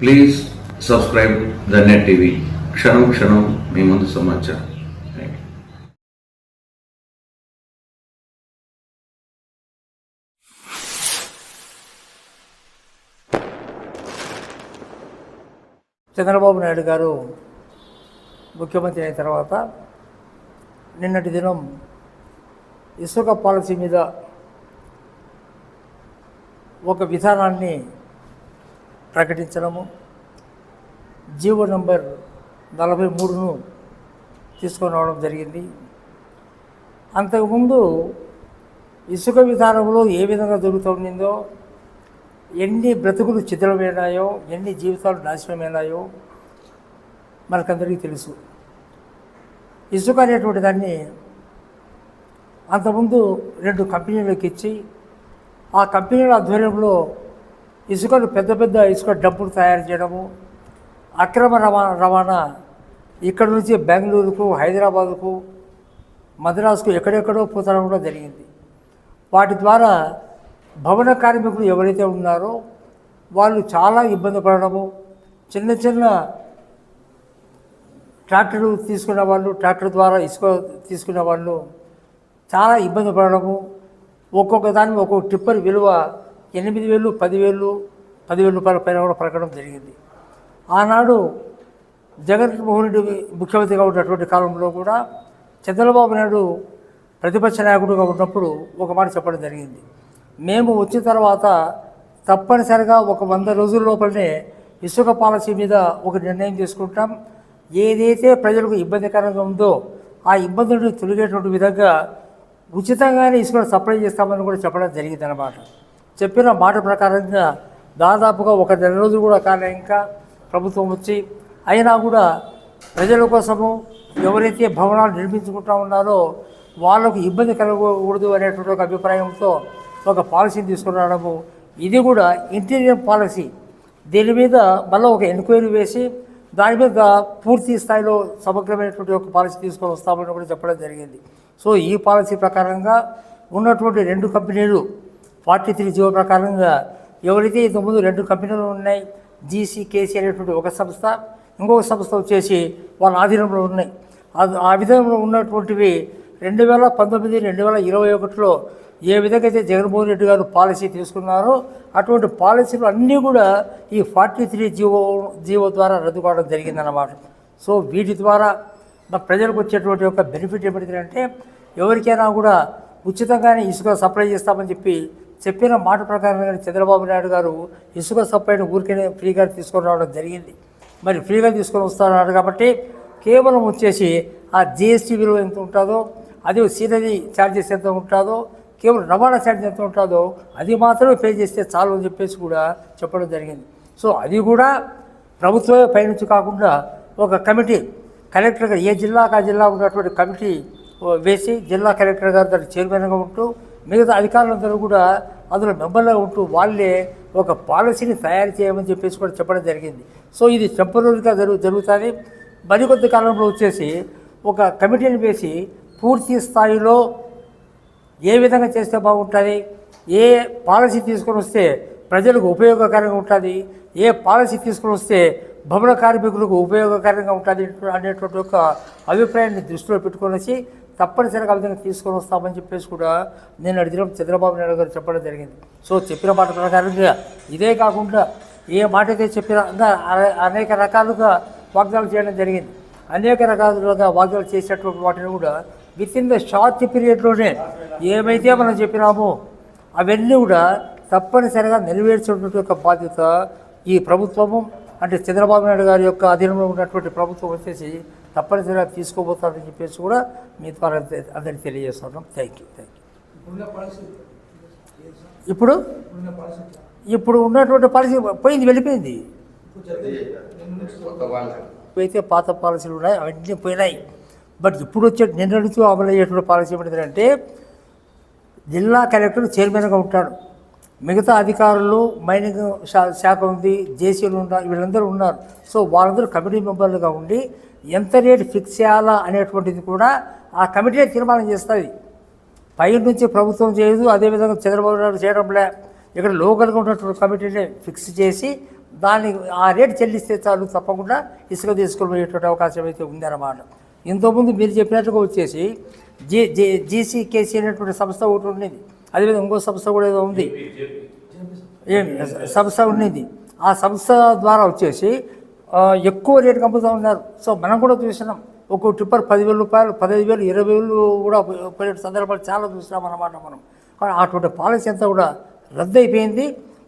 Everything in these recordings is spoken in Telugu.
Please subscribe the net TV క్షణం క్షణం మీ ముందు సమాచారం. చంద్రబాబు నాయుడు గారు ముఖ్యమంత్రి అయిన తర్వాత నిన్నటి దినం ఇసుక పాలసీ మీద ఒక విధానాన్ని ప్రకటించడము. జీవో నంబర్ నలభై మూడును తీసుకొని రావడం జరిగింది. అంతకుముందు ఇసుక విధానంలో ఏ విధంగా జరుగుతుందో ఎన్ని బ్రతుకులు చిత్రమైనాయో ఎన్ని జీవితాలు నాశనమైనాయో మనకందరికీ తెలుసు. ఇసుక అనేటువంటి దాన్ని అంతకుముందు రెండు కంపెనీలకు ఇచ్చి ఆ కంపెనీల ఆధ్వర్యంలో ఇసుకను పెద్ద పెద్ద ఇసుక డబ్బులు తయారు చేయడము అక్రమ రవాణా రవాణా ఇక్కడ నుంచి బెంగళూరుకు హైదరాబాదుకు మద్రాసుకు ఎక్కడెక్కడో పోతడం కూడా జరిగింది. వాటి ద్వారా భవన కార్మికులు ఎవరైతే ఉన్నారో వాళ్ళు చాలా ఇబ్బంది పడడము చిన్న చిన్న ట్రాక్టర్ తీసుకున్న వాళ్ళు ట్రాక్టర్ ద్వారా ఇసుక తీసుకున్న వాళ్ళు చాలా ఇబ్బంది పడడము ఒక్కొక్క దాని ఒక్కొక్క టిప్పర్ విలువ ఎనిమిది వేలు పదివేలు పదివేల రూపాయల పైన కూడా పలకడం జరిగింది. ఆనాడు జగన్మోహన్ రెడ్డి ముఖ్యమంత్రిగా ఉన్నటువంటి కాలంలో కూడా చంద్రబాబు నాయుడు ప్రతిపక్ష నాయకుడిగా ఉన్నప్పుడు ఒక మాట చెప్పడం జరిగింది. మేము వచ్చిన తర్వాత తప్పనిసరిగా ఒక వంద రోజుల లోపలనే ఇసుక పాలసీ మీద ఒక నిర్ణయం తీసుకుంటాం. ఏదైతే ప్రజలకు ఇబ్బందికరంగా ఉందో ఆ ఇబ్బందులను తొలగేటువంటి విధంగా ఉచితంగానే ఇసుక సప్లై చేస్తామని కూడా చెప్పడం జరిగింది అన్నమాట చెప్పిన మాట ప్రకారంగా దాదాపుగా ఒక నెల రోజులు కూడా కానీ ఇంకా ప్రభుత్వం వచ్చి. అయినా కూడా ప్రజల కోసము ఎవరైతే భవనాలు నిర్మించుకుంటా ఉన్నారో వాళ్ళకు ఇబ్బంది కలగకూడదు అనేటువంటి ఒక అభిప్రాయంతో ఒక పాలసీని తీసుకురావడము. ఇది కూడా ఇంటీరియర్ పాలసీ. దీని మీద మళ్ళీ ఒక ఎంక్వైరీ వేసి దాని మీద పూర్తి స్థాయిలో సమగ్రమైనటువంటి ఒక పాలసీ తీసుకొని వస్తామని కూడా చెప్పడం జరిగింది. సో ఈ పాలసీ ప్రకారంగా ఉన్నటువంటి రెండు కంపెనీలు ఫార్టీ త్రీ జీవో ప్రకారంగా ఎవరైతే ఇంతకుముందు రెండు కంపెనీలు ఉన్నాయి జీసీ కేసీ అనేటువంటి ఒక సంస్థ ఇంకొక సంస్థ వచ్చేసి వాళ్ళ ఆధీనంలో ఉన్నాయి. ఆ- విధంగా ఉన్నటువంటివి రెండు వేల పంతొమ్మిది రెండు వేల ఇరవై ఒకటిలో ఏ విధంగా అయితే జగన్మోహన్ రెడ్డి గారు పాలసీ తీసుకున్నారో అటువంటి పాలసీలు అన్నీ కూడా ఈ ఫార్టీ త్రీ జీవో జీవో ద్వారా రద్దు కావడం జరిగిందన్నమాట. సో వీటి ద్వారా మా ప్రజలకు వచ్చేటువంటి ఒక బెనిఫిట్ ఏమిటి అంటే ఎవరికైనా కూడా ఉచితంగానే ఇసుక సప్లై చేస్తామని చెప్పి చెప్పిన మాట ప్రకారంగా చంద్రబాబు నాయుడు గారు ఇసుక సప్లైని ఊరికనే ఫ్రీగా తీసుకొని రావడం జరిగింది. మరి ఫ్రీగా తీసుకొని వస్తున్నారు కాబట్టి కేవలం వచ్చేసి ఆ జిఎస్టీ విలువ ఎంత ఉంటుందో అది సీనరీ ఛార్జెస్ ఎంత ఉంటుందో కేవలం రవాణా ఛార్జ్ ఎంత ఉంటుందో అది మాత్రమే పే చేస్తే చాలు అని చెప్పేసి కూడా చెప్పడం జరిగింది. సో అది కూడా ప్రభుత్వమే పైనుంచి కాకుండా ఒక కమిటీ కలెక్టర్ ఏ జిల్లాకు ఆ జిల్లా ఉన్నటువంటి కమిటీ ఓ, వేసి జిల్లా కలెక్టర్ గారు దానికి చైర్మన్గా ఉంటూ మిగతా అధికారులందరూ కూడా అందులో మెంబర్లో ఉంటూ వాళ్ళే ఒక పాలసీని తయారు చేయమని చెప్పేసి కూడా చెప్పడం జరిగింది. సో ఇది టెంపరీగా జరుగు జరుగుతుంది. మరికొద్ది కాలంలో వచ్చేసి ఒక కమిటీని వేసి పూర్తి స్థాయిలో ఏ విధంగా చేస్తే బాగుంటుంది? ఏ పాలసీ తీసుకొని వస్తే ప్రజలకు ఉపయోగకరంగా ఉంటుంది? ఏ పాలసీ తీసుకొని వస్తే భవన కార్మికులకు ఉపయోగకరంగా ఉంటుంది? అనేటువంటి ఒక అభిప్రాయాన్ని దృష్టిలో పెట్టుకొని తప్పనిసరిగా విధంగా తీసుకొని వస్తామని చెప్పేసి కూడా నేను అడిగిన చంద్రబాబు నాయుడు గారు చెప్పడం జరిగింది. సో చెప్పిన మాట ప్రకారంగా ఇదే కాకుండా ఏ మాట అయితే చెప్పినా అనేక రకాలుగా వాగ్దానాలు చేయడం జరిగింది. అనేక రకాలుగా వాగ్దానాలు చేసేటువంటి వాటిని కూడా విత్ ఇన్ ద షార్ట్ పీరియడ్లోనే ఏమైతే మనం చెప్పినామో అవన్నీ కూడా తప్పనిసరిగా నెరవేర్చేటువంటి యొక్క బాధ్యత ఈ ప్రభుత్వము అంటే చంద్రబాబు నాయుడు గారి యొక్క అధీనంలో ఉన్నటువంటి ప్రభుత్వం వచ్చేసి తప్పనిసరిగా తీసుకోబోతారని చెప్పేసి కూడా మీ ద్వారా అందరికి తెలియజేస్తున్నాం. థ్యాంక్ యూ థ్యాంక్ యూ ఇప్పుడు? ఇప్పుడు ఉన్నటువంటి పాలసీ పోయింది వెళ్ళిపోయింది. అయితే పాత పాలసీలు ఉన్నాయి అవన్నీ పోయినాయి. బట్ ఇప్పుడు వచ్చే నిన్నటితో అమలు అయ్యేటువంటి పాలసీ ఏమిటంటే జిల్లా కలెక్టర్ చైర్మన్గా ఉంటాడు. మిగతా అధికారులు మైనింగ్ శాఖ ఉంది జేసీలు ఉన్నారు వీళ్ళందరూ ఉన్నారు. సో వాళ్ళందరూ కమిటీ మెంబర్లుగా ఉండి ఎంత రేటు ఫిక్స్ చేయాలా అనేటువంటిది కూడా ఆ కమిటీ తీర్మానం చేస్తుంది. పై నుంచి ప్రభుత్వం చేయదు అదేవిధంగా చంద్రబాబు నాయుడు చేయడం లే. ఇక్కడ లోకల్గా ఉన్నటువంటి కమిటీని ఫిక్స్ చేసి దాన్ని ఆ రేటు చెల్లిస్తే చాలు తప్పకుండా ఇసుక తీసుకొని పోయేటువంటి అవకాశం అయితే ఉందన్నమాట. ఇంతకుముందు మీరు చెప్పినట్టుగా వచ్చేసి జీ జీ జీసీకేసీ అనేటువంటి సంస్థ ఒకటి ఉండేది అదేవిధంగా ఇంకో సంస్థ కూడా ఏదో ఉంది. ఏమి సంస్థ ఉండింది ఆ సంస్థ ద్వారా వచ్చేసి ఎక్కువ రేటు అమ్ముతూ ఉన్నారు. సో మనం కూడా చూసినాం. ఒక్కో టిప్పర్ పదివేల రూపాయలు పదహైదు వేలు ఇరవై వేలు కూడా పోయే సందర్భాలు చాలా చూసినాం అన్నమాట మనం. కానీ అటువంటి పాలసీ అంతా కూడా రద్దు అయిపోయింది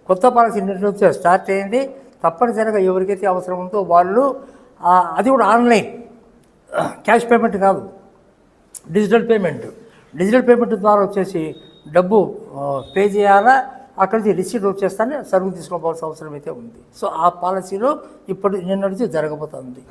కొత్త పాలసీ నిన్నటి నుంచి స్టార్ట్ అయింది. తప్పనిసరిగా ఎవరికైతే అవసరం ఉందో వాళ్ళు అది కూడా ఆన్లైన్. క్యాష్ పేమెంట్ కాదు. Digital payment. డిజిటల్ పేమెంట్ ద్వారా వచ్చేసి డబ్బు పే చేయాలా? అక్కడి నుంచి రిసీట్ వచ్చేస్తానే సరుకు తీసుకోవాల్సిన అవసరం అయితే ఉంది. సో ఆ పాలసీలో ఇప్పుడు నిన్న నుంచి జరగబోతుంది